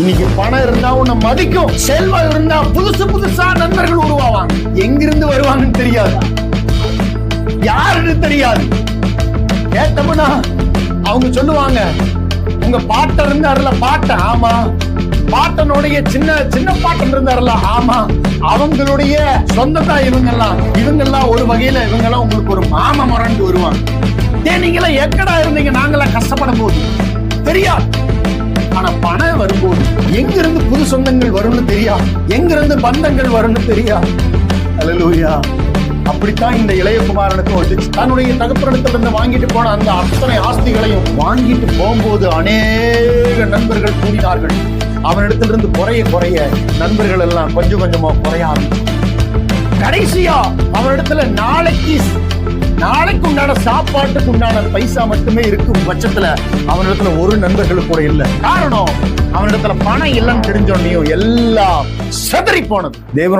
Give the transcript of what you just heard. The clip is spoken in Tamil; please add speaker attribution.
Speaker 1: இன்னைக்கு பணம் இருந்தா உன்னை மதிக்கும் செல்வம் இருந்தா புதுசு புதுசா நண்பர்கள் உருவாவாங்க. எங்கிருந்து வருவாங்கன்னு தெரியாது. யாருன்னு தெரியாது. கேட்டோம்னா அவங்க சொல்லுவாங்க உங்க பாட்டன் இருந்தாருல பாட்டன். ஆமா. பாட்டனுடைய சின்ன சின்ன பாட்டன் இருந்தாருல ஆமா. அவங்களுடைய சொந்தத்தா இவங்கெல்லாம். இவங்கெல்லாம் ஒரு வகையில இவங்கெல்லாம் உங்களுக்கு ஒரு மாம மரண்டு வருவாங்க. ஏன் நீங்களாம் எக்கடா இருந்தீங்க? நாங்களாம் கஷ்டப்பட போது தெரியாது. வரும்போது எங்கிருந்து புது சொந்தங்கள் வரும்னு தெரியா? எங்கிருந்து பந்தங்கள் வரும்னு தெரியா? அலலூயா அப்படித்தான் இந்த இளையகுமாரனுக்கு வந்துச்சு தன்னுடைய தகப்பனிடத்திலிருந்து வாங்கிட்டு போன அந்த அத்தனை ஆஸ்திகளையும் வாங்கிட்டு போகும்போது அநேக நண்பர்கள் கூடினார்கள். அவனிடத்திலிருந்து குறைய குறைய நண்பர்கள் எல்லாம் கொஞ்சம் கொஞ்சமா குறைய கடைசியா அவனிடத்துல நாளைக்கு நாளைக்கு உண்டான சாப்பாட்டுக்கு உண்டான பைசா மட்டுமே இருக்கும் பட்சத்துல அவனிடத்துல ஒரு நண்பர்கள் கூட இல்லை. காரணம் அவனிடத்துல பணம் இல்லைன்னு தெரிஞ்சோடனையும் எல்லாம் செதறி போனது. தேவனோட